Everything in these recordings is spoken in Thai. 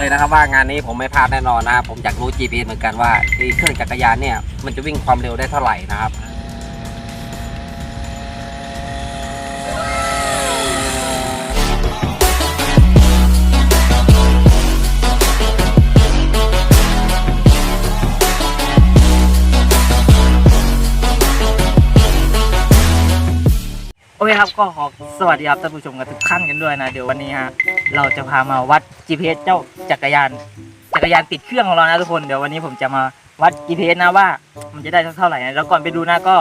เลยนะครับว่างานนี้ผมไม่พลาดแน่นอนนะครับผมอยากรู้ GPS เหมือนกันว่าไอ้เครื่องจักรยานเนี่ยมันจะวิ่งความเร็วได้เท่าไหร่นะครับ คครับก็ขอสวัสดีครับท่านผู้ชมกันทุกท่านกันด้วยนะเดี๋ยววันนี้ฮะเราจะพามาวัด GPS เจ้าจักรยาน จักรยานติดเครื่องของเรานะทุกคนเดี๋ยววันนี้ผมจะมาวัด GPS นะว่า มันจะได้เท่าไหร่นะแล้วก่อนไปดูนะก็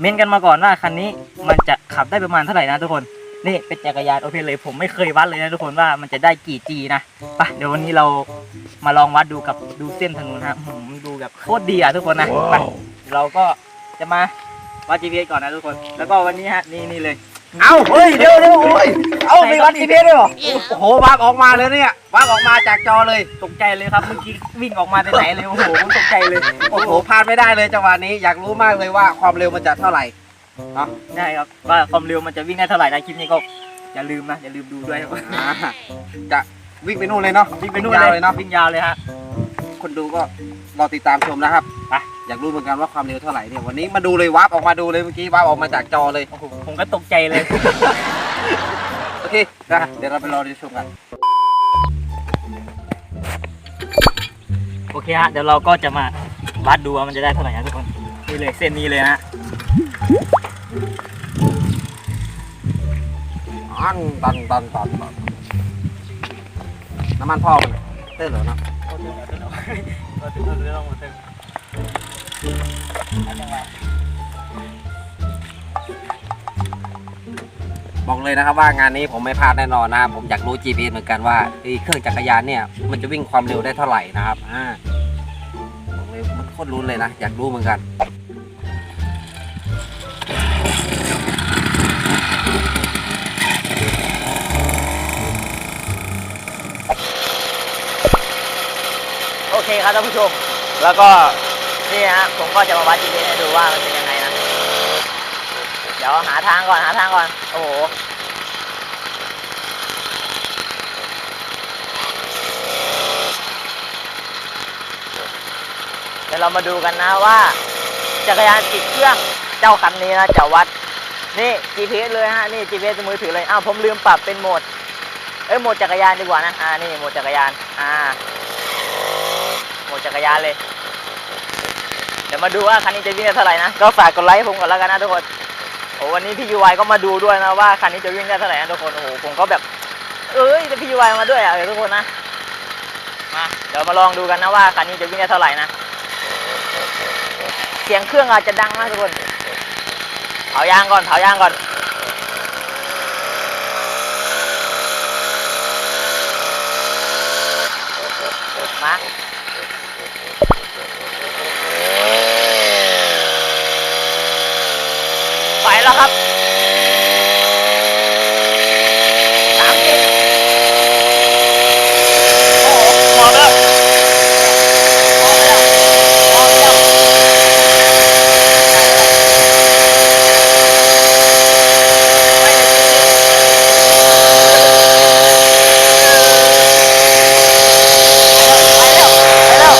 เม้นกันมาก่อนว่าคันนี้มันจะขับได้ประมาณเท่าไหร่นะทุกคนนี่เป็นจักรยานโอเพนเลยผมไม่เคยวัดเลยนะทุกคนว่ามันจะได้กี่ G นะไปเดี๋ยววันนี้เรามาลองวัดดูกับดูเส้นถนนฮะอื้อหือดูแบบโคตรดีอะทุกคนนะไปเราก็จะมาวัด GPS ก่อนนะทุกคน แล้วก็วันนี้ฮะนี่นี่เลย เอาเฮ้ยเดี๋ยวเดี๋ยวโอ้ยเอามีวัด GPS ด้วยเหรอโอ้โหวาร์ปออกมาเลยเนี่ย วาร์ปออกมาจากจอเลย ตกใจเลยครับเมื่อกี้วิ่งออกมาแต่ไหนเลย โอ้โหผมตกใจเลย โอ้โหพลาดไม่ได้เลยจังหวะนี้ อยากรู้มากเลยว่าความเร็วมันจะเท่าไหร่เนาะได้ครับ ว่าความเร็วมันจะวิ่งได้เท่าไหร่นะคลิปนี้ก็อย่าลืมนะ อย่าลืมดูด้วยครับอ่าจะวิ่งไปนู่นเลยเนาะ วิ่งไปนู่นยาวเลเลยยเนาะ วิ่งยาวเลยฮะ คนดูก็รอติดตามชมนะครับ ไป อยากรู้เหมือนกันว่าความเร็วเท่าไหร่เนี่ยวันนี้มาดูเลยวาร์ปออกมาดูเลยเมื่อกี้วาร์ปออกมาจากจอเลยโอ้โหผมก็ตกใจเลย โอเคนะเดี๋ยวเราไปรอดูชมกันโอเคฮะเดี๋ยวเราก็จะมาวัดดูว่ามันจะได้เท่าไหร่นะทุกคนนี่เลยเส้นนี้เลยฮะอันตันตันตันตันน้ำมันพ่อมันเต้นเหรอเนาะ บอกเลยนะครับว่างานนี้ผมไม่พลาดแน่นอนนะครับผมอยากรู้ GPS เหมือนกันว่าเครื่องจักรยานเนี่ย มันจะวิ่งความเร็วได้เท่าไหร่นะครับอ่าบอกเลยมันโคตรลุ้นเลยนะ อยากรู้เหมือนกันโอเคครับท่านผู้ชม แล้วก็ นี่ฮะผมก็จะมาวัด GPS ให้ดูว่ามันเป็นยังไงนะเดี๋ยวหาทางก่อนหาทางก่อน โอ้โหเดี๋ยวเรามาดูกันนะว่า จักรยานติดเครื่องเจ้าคันนี้นะจะวัดนี่ GPS เลยฮะนี่ GPS มือถือเลยอ้าวผมลืมปรับเป็นโหมดเอ้ยโหมดจักรยานดีกว่านะอ่านี่โหมดจักรยานอ่าโหมดจักรยานเลย ยวมาดูว่าคันนี้จะวิ่งได้เท่าไหร่นะ ก็ฝากกดไลค์ผมก่อนแล้วกันนะทุกคน โอ้วันนี้พี่ยูไวก็มาดูด้วยนะว่าคันนี้จะวิ่งได้เท่าไหร่นะทุกคน โอ้โหผมก็แบบ เอ้ยแต่พี่ยูไวมาด้วยอะทุกคนนะ มาเดี๋ยวมาลองดูกันนะว่าคันนี้จะวิ่งได้เท่าไหร่นะ เสียงเครื่องอาจจะดังนะทุกคน เผายางก่อน เผายางก่อนมา ไปแล้วครับสามสิบโอ้โหพอแล้วพอแล้วพอแล้วไปแล้วไปแล้ว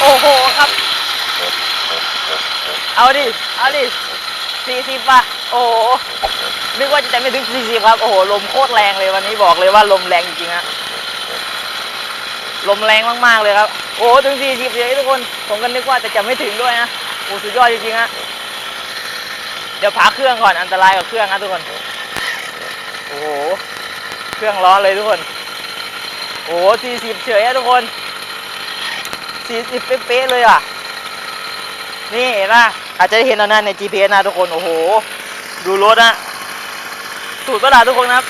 โอ้โหครับ เอาดิ เอาดิสี่สิบป่ะ โอ้โห นึกว่าจะไม่ถึงสี่สิบครับ โอ้โห ลมโคตรแรงเลยวันนี้บอกเลยว่าลมแรงจริงๆฮะ ลมแรงมากๆเลยครับ โอ้โห ถึงสี่สิบเลยทุกคน ผมก็นึกว่าจะจะไม่ถึงด้วยนะโอ้สุดยอดจริงๆฮะ เดี๋ยวพักเครื่องก่อน อันตรายกับเครื่องนะทุกคน โอ้โห เครื่องร้อนเลยทุกคน โอ้โหสี่สิบเฉยอะทุกคนสี่สิบเป๊ะๆเลยอะ นี่เห็นป่ะ อาจจะได้เห็นเอาหน้าใน GPS นะทุกคน โอ้โห ดูรถนะสูตรประหลาดทุกคนนะครับ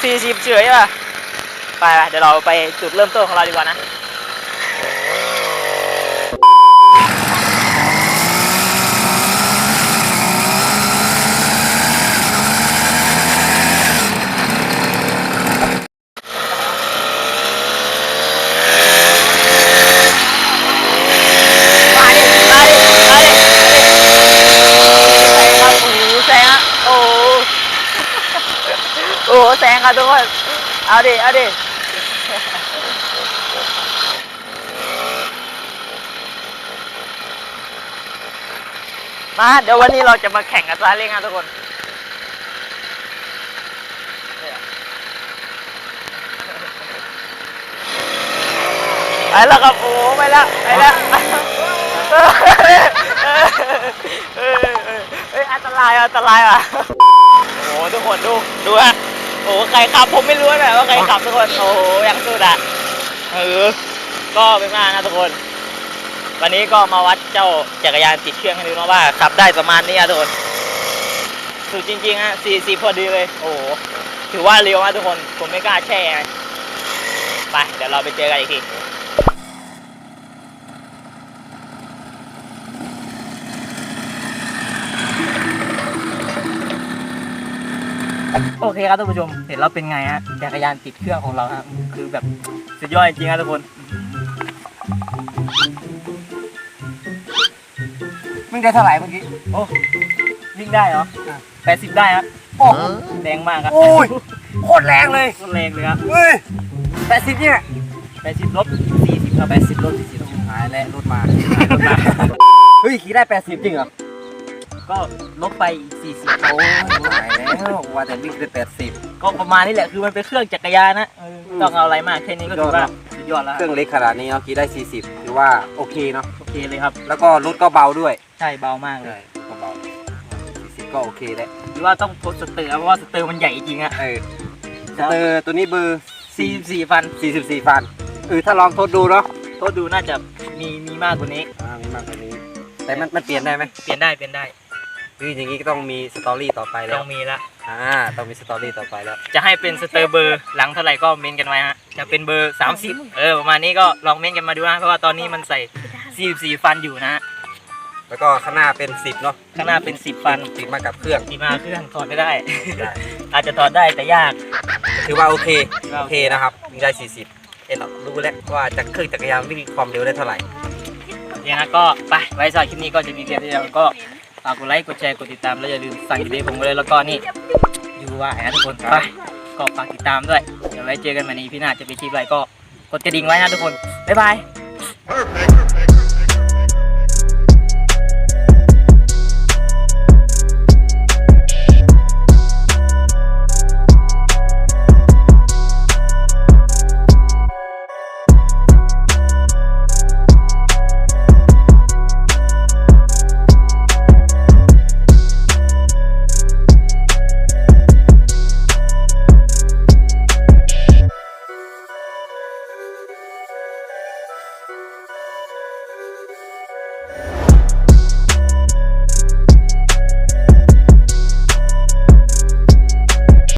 40เฉยป่ะ ไปๆเดี๋ยวเราไปจุดเริ่มต้นของเราดีกว่านะ มาดิ มาดิ มาดิ มาดิแซงครับโอ้โหแซงอะโอ้โหโอ้โหแซงครับ ทุกคน เอาดิ เอาดิ มา เดี๋ยววันนี้เราจะมาแข่งกันซาเล้งนะทุกคนไปแล้วครับโอ้ไปแล้วไปแล้วเฮ้ยอันตรายอันตรายว่ะโอ้โหทุกคนดูดูฮะ โอ้โหใครขับผมไม่รู้นะว่าใครขับทุกคนโอ้โหยังสุดอะเออก็เป็นมากนะทุกคน วันนี้ก็มาวัดเจ้าจักรยานติดเครื่องให้ดูนะว่าขับได้ประมาณนี้อะทุกคนสุดจริงๆฮะสี่สี่พอดีเลย โอ้โหถือว่าเร็วมากทุกคน ผมไม่กล้าแช่ไปเดี๋ยวเราไปเจอกันอีกที โอเคครับท่านผู้ชมเห็นแล้วเป็นไงฮะจักรยานติดเครื่องของเราฮะคือแบบสุดยอดจริงๆครับทุกคนมึงได้เท่าไหร่เมื่อกี้โอ้วิ่งได้เหรอแปดสิบได้ครับโอ้แรงมากครับโอ้ยโคตรแรงเลยโคตรแรงเลยครับเฮ้ยแปดสิบเนี่ยแปดสิบลบสี่สิบครับแปดสิบรถสี่สิบหายแล้วรถมารถมาเฮ้ยขี่ได้แปดสิบจริงเหรอ ก็ลบไปสี่สิบโอ้ยหายแล้วว่าแต่วิ่งได้แปดสิบ ก็ประมาณนี้แหละคือมันเป็นเครื่องจักรยานนะเออต้องเอาอะไรมากแค่นี้ก็ถือว่าสุดยอดแล้วเครื่องเล็กขนาดนี้เนาะขี่ได้สี่สิบถือว่าโอเคเนาะ โอเคเลยครับ แล้วก็รถก็เบาด้วยใช่เบามากเลยก็เบาสี่สิบก็โอเคแล้วหรือว่าต้องทดสเตอร์เพราะว่าสเตอร์มันใหญ่จริงอะเออสเตอร์ตัวนี้เบอร์ สี่สี่พันสี่สิบสี่ฟันเออถ้าลองทดดูเนาะทดดูน่าจะมีมีมากกว่านี้ อ่ามีมากกว่านี้ แต่มันมันเปลี่ยนได้ไหมเปลี่ยนได้เปลี่ยนได้ คืออย่างนี้ก็ต้องมีสตอรี่ต่อไปแล้ต้วองมีละ อ่าต้องมีสตอรี่ต่อไปแล้ว จะให้เป็นสเตอร์เบอร์หลังเท่าไหร่ก็เม้นกันไว้ฮะ จะเป็นเบอร์ 30 เออ ประมาณนี้ก็ลองเม้นกันมาดูนะ เพราะว่าตอนนี้มันใส่ 44 ฟันอยู่นะฮะแล้วก็ข้างหน้าเป็นสิบเนาะข้างหน้าเป็น 10 ฟันติดมากับเครื่องดีมากเครื่องถอดไม่ได้ ได้อาจจะถอดได้แต่ยาก ถือว่าโอเคถือว่าโอโอเคเคนะครับวิ่งได้สี่สิบเอ็นรู้แล้วว่าจากเครื่องจักรยานวิ่งความเร็วได้เท่าไหร่ เนี่ยนะก็ไปไว้สำหรับคลิปนี้ก็จะมีเพียงเท่านี้ก็ ฝากกดไลค์ กดแชร์ กดติดตาม แล้วอย่าลืมสั่งกินเบผมไปเลยแล้วก็นี่ยูว่านะทุกคนไปก็ฝากติดตามด้วย เดี๋ยวไว้เจอกันใหม่ในพี่หน้าจะไปคลิปอะไรก็กดกระดิ่งไว้นะทุกคน บ๊ายบาย Perfect.